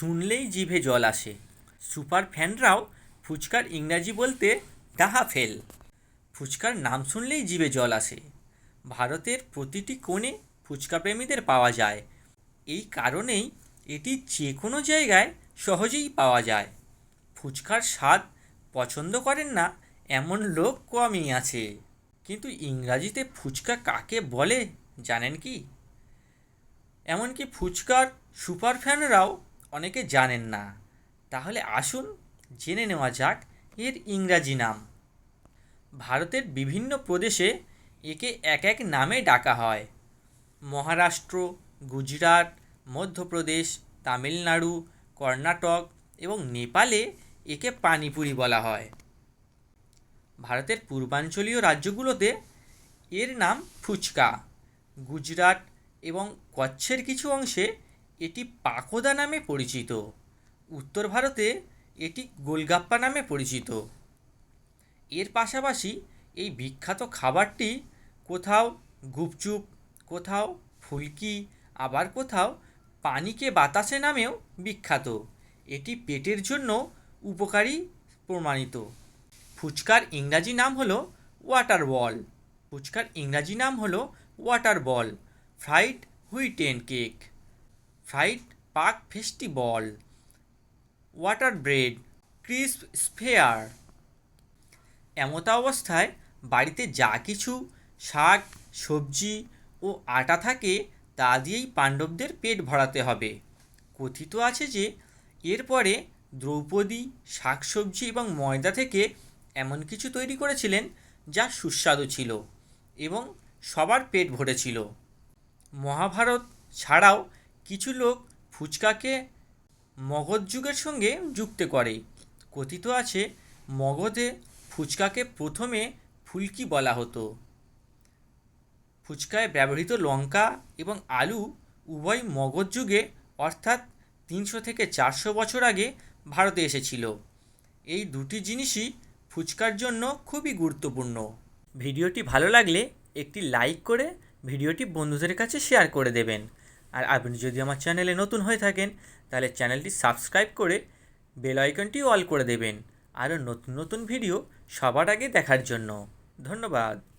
শুনলেই জিভে জল আসে। সুপার ফ্যানরাও ফুচকার ইংরাজি বলতে ডাহা ফেল। ফুচকার নাম শুনলেই জিভে জল আসে। ভারতের প্রতিটি কোণে ফুচকা প্রেমীদের পাওয়া যায়। এই কারণেই এটি যে কোনো জায়গায় সহজেই পাওয়া যায়। ফুচকার স্বাদ পছন্দ করেন না এমন লোক কমই আছে। কিন্তু ইংরাজিতে ফুচকা কাকে বলে জানেন কি? এমনকি ফুচকার সুপার ফ্যানরাও অনেকে জানেন না। তাহলে আসুন জেনে নেওয়া যাক এর ইংরাজি নাম। ভারতের বিভিন্ন প্রদেশে একে এক এক নামে ডাকা হয়। মহারাষ্ট্র, গুজরাট, মধ্যপ্রদেশ, তামিলনাড়ু, কর্ণাটক এবং নেপালে একে পানিপুরি বলা হয়। ভারতের পূর্বাঞ্চলীয় রাজ্যগুলোতে এর নাম ফুচকা। গুজরাট এবং কচ্ছের কিছু অংশে এটি পাকোদা নামে পরিচিত। উত্তর ভারতে এটি গোলগাপ্পা নামে পরিচিত। এর পাশাপাশি এই বিখ্যাত খাবারটি কোথাও গুপচুপ, কোথাও ফুলকি, আবার কোথাও পানিকে বাতাসে নামেও বিখ্যাত। এটি পেটের জন্য উপকারী প্রমাণিত। ফুচকার ইংরাজি নাম হলো ওয়াটার বল। ফুচকার ইংরাজি নাম হলো water ball, fried wheaten cake. Fried puff pastry ball water bread, crisp sphere এমতা অবস্থায় বাড়িতে যা কিছু শাক, সবজি ও আটা থাকে, তা দিয়েই পাণ্ডবদের পেট ভরাতে হবে। কথিত আছে যে, এরপরে দ্রৌপদী শাকসবজি এবং ময়দা থেকে এমন কিছু তৈরি করেছিলেন যা সুস্বাদু ছিল এবং সবার পেট ভরেছিল। মহাভারত ছাড়াও কিছু লোক ফুচকাকে মগধ যুগের সঙ্গে যুক্ত করে। কথিত আছে মগধে ফুচকাকে প্রথমে ফুলকি বলা হতো। ফুচকায় ব্যবহৃত লঙ্কা এবং আলু উভয় মগধ যুগে, অর্থাৎ তিনশো থেকে চারশো বছর আগে, ভারতে এসেছিল। এই দুটি জিনিসই ফুচকার জন্য খুবই গুরুত্বপূর্ণ। ভিডিওটি ভালো লাগলে একটি লাইক করে ভিডিওটি বন্ধুদের কাছে শেয়ার করে দেবেন। আর আপনি যদি আমার চ্যানেলে নতুন হয়ে থাকেন, তাহলে চ্যানেলটি সাবস্ক্রাইব করে বেল আইকনটি অল করে দেবেন। আরও নতুন নতুন ভিডিও সবার আগে দেখার জন্য। ধন্যবাদ।